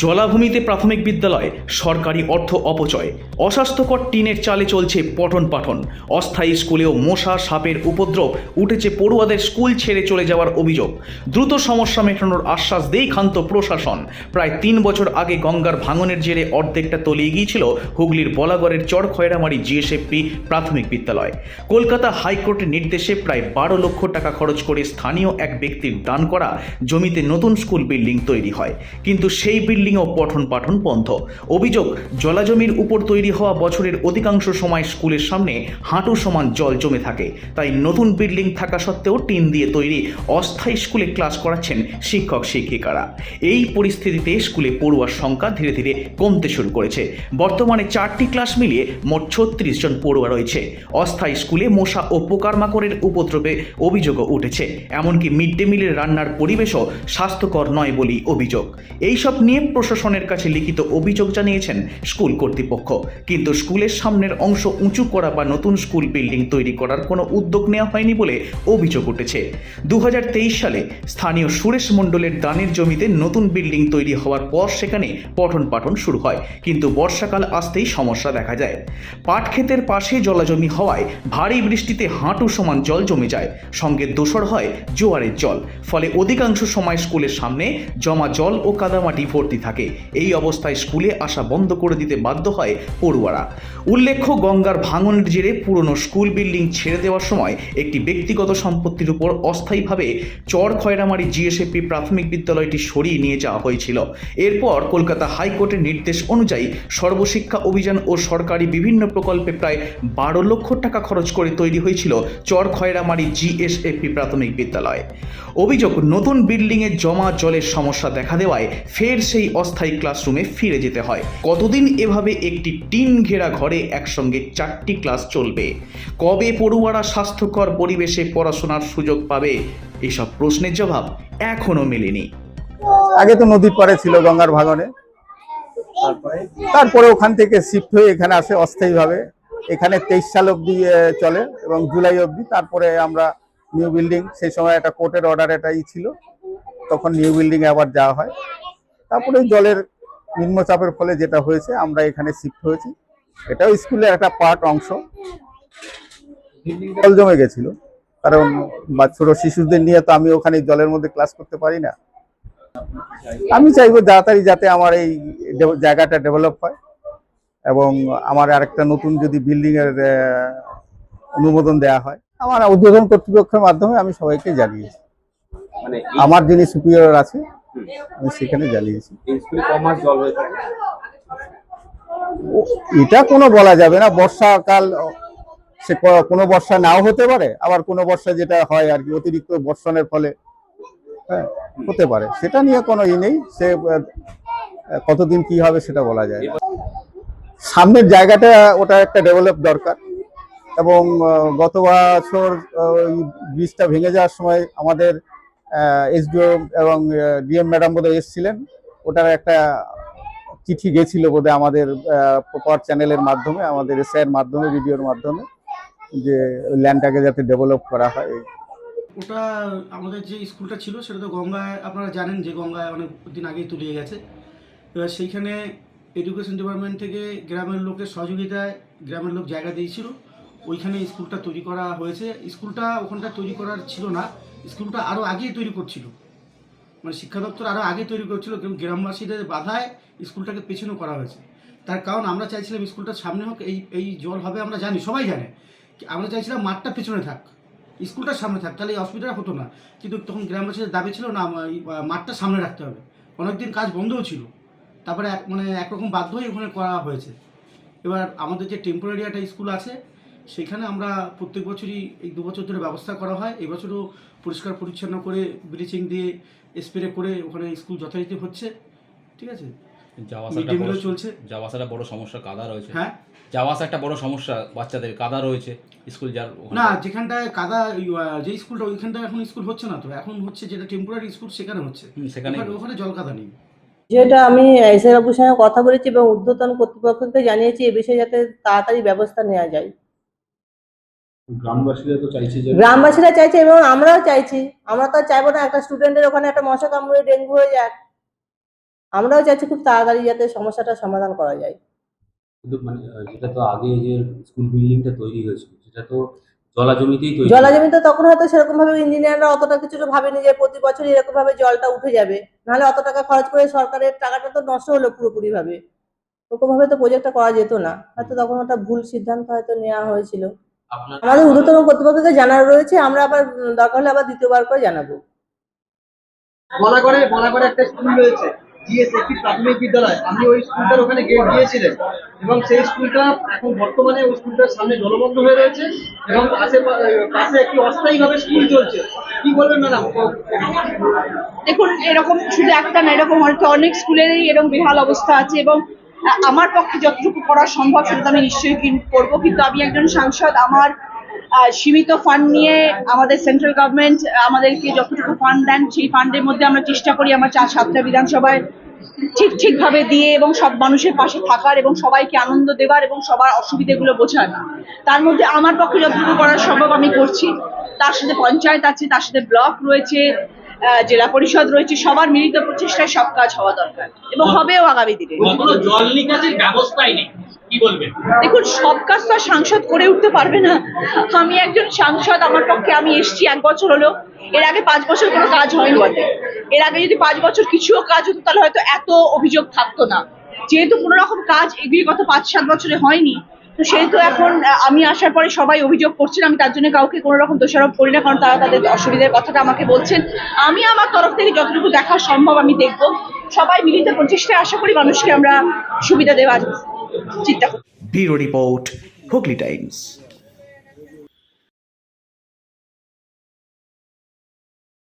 জলাভূমিতে প্রাথমিক বিদ্যালয়, সরকারি অর্থ অপচয়। অস্বাস্থ্যকর টিনের চালে চলছে পঠন পাঠন। অস্থায়ী স্কুলেও মশা, সাপের উপদ্রব উঠেছে পড়ুয়াদের স্কুল ছেড়ে চলে যাওয়ার অভিযোগ। দ্রুত সমস্যা মেটানোর আশ্বাস দেই ক্ষান্ত প্রশাসন। প্রায় তিন বছর আগে গঙ্গার ভাঙনের জেরে অর্ধেকটা তলিয়ে গিয়েছিল হুগলির বলাগড়ের চর খয়রামারি জিএসএফপি প্রাথমিক বিদ্যালয়। কলকাতা হাইকোর্টের নির্দেশে প্রায় বারো লক্ষ টাকা খরচ করে স্থানীয় এক ব্যক্তির দান করা জমিতে নতুন স্কুল বিল্ডিং তৈরি হয়। কিন্তু সেই বিল্ডিংও পঠন পাঠন বন্ধ। অভিযোগ, জলাজমির উপর তৈরি হওয়া বছরের অধিকাংশ সময় স্কুলের সামনে হাঁটু সমান জল জমে থাকে। তাই নতুন বিল্ডিং থাকা সত্ত্বেও টিন দিয়ে তৈরি অস্থায়ী স্কুলে ক্লাস করাচ্ছেন শিক্ষক, শিক্ষিকারা। এই পরিস্থিতিতে স্কুলে পড়ুয়ার সংখ্যা ধীরে ধীরে কমতে শুরু করেছে। বর্তমানে চারটি ক্লাস মিলিয়ে মোট ছত্রিশ জন পড়ুয়া রয়েছে। অস্থায়ী স্কুলে মশা ও পোকারমাকড়ের উপদ্রবে অভিযোগও উঠেছে। এমনকি মিড ডে মিলের রান্নার পরিবেশও স্বাস্থ্যকর নয় বলেই অভিযোগ। এইসব নিয়ে প্রশাসনের কাছে লিখিত অভিযোগ জানিয়েছেন স্কুল কর্তৃপক্ষ। কিন্তু স্কুলের সামনের অংশ উঁচু করা বা নতুন স্কুল বিল্ডিং তৈরি করার কোনো উদ্যোগ নেওয়া হয়নি বলে অভিযোগ উঠেছে। দু হাজার তেইশ সালে স্থানীয় সুরেশ মণ্ডলের দানের জমিতে নতুন বিল্ডিং তৈরি হওয়ার পর সেখানে পঠন পাঠন শুরু হয়। কিন্তু বর্ষাকাল আসতেই সমস্যা দেখা যায়। পাট ক্ষেতের পাশে জলাজমি হওয়ায় ভারী বৃষ্টিতে হাঁটু সমান জল জমে যায়। সঙ্গে দোসর হয় জোয়ারের জল। ফলে অধিকাংশ সময় স্কুলের সামনে জমা জল ও কাদামাটি ভর্তি থাকে। এই অবস্থায় স্কুলে আসা বন্ধ করে দিতে বাধ্য হয় পড়ুয়ারা। উল্লেখ্য, গঙ্গার ভাঙনের জেরে পুরনো স্কুল বিল্ডিং ছেড়ে দেওয়ার সময় একটি ব্যক্তিগত সম্পত্তির উপর অস্থায়ীভাবে চর খয়রামারি জিএসএপি প্রাথমিক বিদ্যালয়টি সরিয়ে নিয়ে যাওয়া হয়েছিল। এরপর কলকাতা হাইকোর্টের নির্দেশ অনুযায়ী সর্বশিক্ষা অভিযান ও সরকারি বিভিন্ন প্রকল্পে প্রায় বারো লক্ষ টাকা খরচ করে তৈরি হয়েছিল চর খয়রামারি জিএসএপি প্রাথমিক বিদ্যালয়। অভিযোগ, নতুন বিল্ডিংয়ে জমা জলের সমস্যা দেখা দেওয়ায় ফের সেই অস্থায়ী ক্লাসরুমে ফিরে যেতে হয়। কতদিন এভাবে একটি টিন ঘেরা ঘরে একসঙ্গে চারটি ক্লাস চলবে? কবে পড়ুয়ারা স্বাস্থ্যকর পরিবেশে পড়াশোনার সুযোগ পাবে? এসব প্রশ্নের জবাব এখনও মেলেনি। আগে তো নদীর পাড়ে ছিল গঙ্গার ভাঙনে। তারপরে ওখান থেকে শিফট হয়ে এখানে আসে অস্থায়ীভাবে। এখানে তেইশ সাল অবধি চলে এবং জুলাই অবধি। তারপরে আমরা নিউ বিল্ডিং, সেই সময় একটা কোর্টের অর্ডার এটাই ছিল। তখন নিউ বিল্ডিং এ আবার যাওয়া হয়। তারপরে জলের নিম্নচাপের ফলে যেটা হয়েছে আমরা এখানে শিফট হয়েছি। এটাও স্কুলের একটা পার্ট অংশ। জল জমে গেছিল। কারণ ছোট শিশুদের নিয়ে তো আমি ওখানে জলের মধ্যে ক্লাস করতে পারি না। আমি চাইব তাড়াতাড়ি যাতে আমার এই জায়গাটা ডেভেলপ হয়। এবং আমার আরেকটা নতুন যদি বিল্ডিং এর অনুমোদন দেওয়া হয় আমার উদ্বোধন কর্তৃপক্ষের মাধ্যমে আমি সবাইকে জানিয়েছি। মানে আমার যিনি সুপিরিয়র আছে আমি সেখানে ও- এটা কোনো বলা যাবে না বর্ষাকাল সে কোনো বর্ষা নাও হতে পারে আবার কোনো বর্ষা যেটা হয় আর কি অতিরিক্ত বর্ষণের ফলে হ্যাঁ হতে পারে। সেটা নিয়ে কোনো ই নেই সে কতদিন কি হবে সেটা বলা যায় সামনের জায়গাটা ওটা একটা ডেভেলপ দরকার এবং গত বছর ওই ব্রিজটা ভেঙে যাওয়ার সময় আমাদের এসডিও এবং ডিএম ম্যাডাম বোধহয় এসেছিলেন। ওটার একটা চিঠি গেছিল বোধহয় আমাদের পর চ্যানেলের মাধ্যমে, আমাদের এসআইয়ের মাধ্যমে, ভিডিওর মাধ্যমে, যে ল্যান্ডটাকে যাতে ডেভেলপ করা হয়। ওটা আমাদের যে স্কুলটা ছিল, সেটা তো গঙ্গায়, আপনারা জানেন যে গঙ্গায় অনেক দিন আগেই তলিয়ে গেছে। এবার সেইখানে এডুকেশন ডিপার্টমেন্ট থেকে গ্রামের লোকের সহযোগিতায় গ্রামের লোক জায়গা দিয়েছিল। ওইখানে স্কুলটা তৈরি করা হয়েছে। স্কুলটা ওখানটা তৈরি করার ছিল না। স্কুলটা আরও আগেই তৈরি করছিল। মানে শিক্ষা দপ্তর আরও আগে তৈরি করছিল কিন্তু গ্রামবাসীদের বাধায় স্কুলটাকে পেছনেও করা হয়েছে। তার কারণ আমরা চাইছিলাম স্কুলটার সামনে হোক, এই এই জল হবে আমরা জানি, সবাই জানে। আমরা চাইছিলাম মাঠটা পেছনে থাক, স্কুলটার সামনে থাক, তাহলে এই অসুবিধাটা হতো না। কিন্তু তখন গ্রামবাসীদের দাবি ছিল, না মাঠটা সামনে রাখতে হবে। অনেকদিন কাজ বন্ধও ছিল। তারপরে এক মানে একরকম বাধ্য হয়ে ওখানে করা হয়েছে। এবার আমাদের যে টেম্পোরারি একটা স্কুল আছে সেখানে আমরা প্রত্যেক বছরই এই দু বছর ধরে ব্যবস্থা করা হয়। এবছরও পরিষ্কার পরিচ্ছন্ন করে ব্লিচিং দিয়ে স্প্রে করে ওখানে স্কুল যথারীতি হচ্ছে। ঠিক আছে? যাওয়া আসাটা বড় চলছে। যাওয়া আসাটা বড় সমস্যা কাদা রয়েছে। হ্যাঁ? যাওয়া আসা একটা বড় সমস্যা বাচ্চাদের কাদা রয়েছে স্কুল যার না যেখানটায় কাদা যে স্কুলটা ওইখানটায় এখন স্কুল হচ্ছে না তো। এখন হচ্ছে যেটা টেম্পোরারি স্কুল সেখানে হচ্ছে। সেখানে ওখানে- জল কাদা নেই। যেটা আমি এসআই বাবুর সঙ্গে কথা বলেছি এবং ঊর্ধ্বতন কর্তৃপক্ষকে জানিয়েছি এ বিষয়ে যাতে তাড়াতাড়ি ব্যবস্থা নেওয়া যায়। গ্রামবাসীরা তো চাইছে যে গ্রামবাসীরা চাইছে এবং আমরাও চাইছি। আমরা তো চাইব না একটা স্টুডেন্টের ওখানে একটা মশা কামড়ে ডেঙ্গু হয়ে যাক। আমরাও চাইছি খুব তাড়াতাড়ি যাতে সমস্যাটার সমাধান করা যায়। কিন্তু মানে যেটা তো আগে যে স্কুল বিল্ডিংটা তৈরি হয়েছিল সেটা তো জলা জমিতেই তৈরি। জলাজমিতে তখন হয়তো সেরকম ভাবে ইঞ্জিনিয়াররা অত টাকা কিছু ভাবেনি যে প্রতি বছর এরকম ভাবে জলটা উঠে যাবে। নাহলে অত টাকা খরচ করে সরকারের টাকাটা তো নষ্ট হলো পুরোপুরি ভাবে ওরকম ভাবে তো প্রজেক্টটা করা যেত না। হয়তো তখন ওটা ভুল সিদ্ধান্ত হয়তো নেওয়া হয়েছিল। আমাদের ঊর্ধ্বতন কর্তৃপক্ষকে জানানো রয়েছে আমরা আবার দরকার হলে আবার দ্বিতীয়বার করে জানাব। বলাগড়ে বলাগড়ে একটা স্কুল রয়েছে জিএস একটি প্রাথমিক বিদ্যালয়। আপনি ওই স্কুলটার ওখানে গে- গিয়েছিলেন এবং সেই স্কুলটা এখন বর্তমানে ওই স্কুলটার সামনে জলবদ্ধ হয়ে রয়েছে এবং পাশে পাশে একটি অস্থায়ীভাবে স্কুল চলছে। কি বলবেন ম্যাডাম? দেখুন এরকম শুধু একটা না এরকম হয়তো অনেক স্কুলেরই এরকম বেহাল অবস্থা আছে এবং আমার পক্ষে যতটুকু করা সম্ভব সেটা আমি নিশ্চয়ই করব। কিন্তু আমি একজন সাংসদ, আমার সীমিত ফান্ড নিয়ে আমাদের সেন্ট্রাল গভর্নমেন্ট আমাদেরকে যতটুকু ফান্ড দেন, সেই ফান্ডের মধ্যে আমরা চেষ্টা করি আমার চার সাতটা বিধানসভায় ঠিক, ঠিকভাবে দিয়ে এবং সব মানুষের পাশে থাকার এবং সবাইকে আনন্দ দেওয়ার এবং সবার অসুবিধেগুলো বোঝার। তার মধ্যে আমার পক্ষে যতটুকু করা সম্ভব আমি করছি। তার সাথে পঞ্চায়েত আছে, তার সাথে ব্লক রয়েছে জেলা পরিষদ রয়েছে সবার মিলিত প্রচেষ্টায় সব কাজ হওয়া দরকার। এবং হবেও আগামী দিনে। জল নিকাশের ব্যবস্থাই নেই। দেখুন সব কাজ তো সাংসদ করে উঠতে পারবে না। আমি একজন সাংসদ আমার পক্ষে আমি এসছি এক বছর হলো। এর আগে পাঁচ বছর কোনো কাজ হয়নি বটে। এর আগে যদি পাঁচ বছর কিছুও কাজ হতো তাহলে হয়তো এত অভিযোগ থাকতো না। যেহেতু কোনো রকম কাজ এগিয়ে গত পাঁচ সাত বছরে হয়নি তো সেই তো এখন আমি আসার পরে সবাই অভিযোগ করছেন, আমি তার জন্য কাউকে কোনো রকম দোষারোপ করি না, কারণ তারা তাদের অসুবিধার কথাটা আমাকে বলছেন। আমি আমার তরফ থেকে যতটুকু দেখা সম্ভব আমি দেখব। সবাই মিলিত প্রচেষ্টায় আশা করি মানুষকে আমরা সুবিধা দেওয়ার চিন্তা করি ব্যুরো রিপোর্ট, হুগলি টাইমস।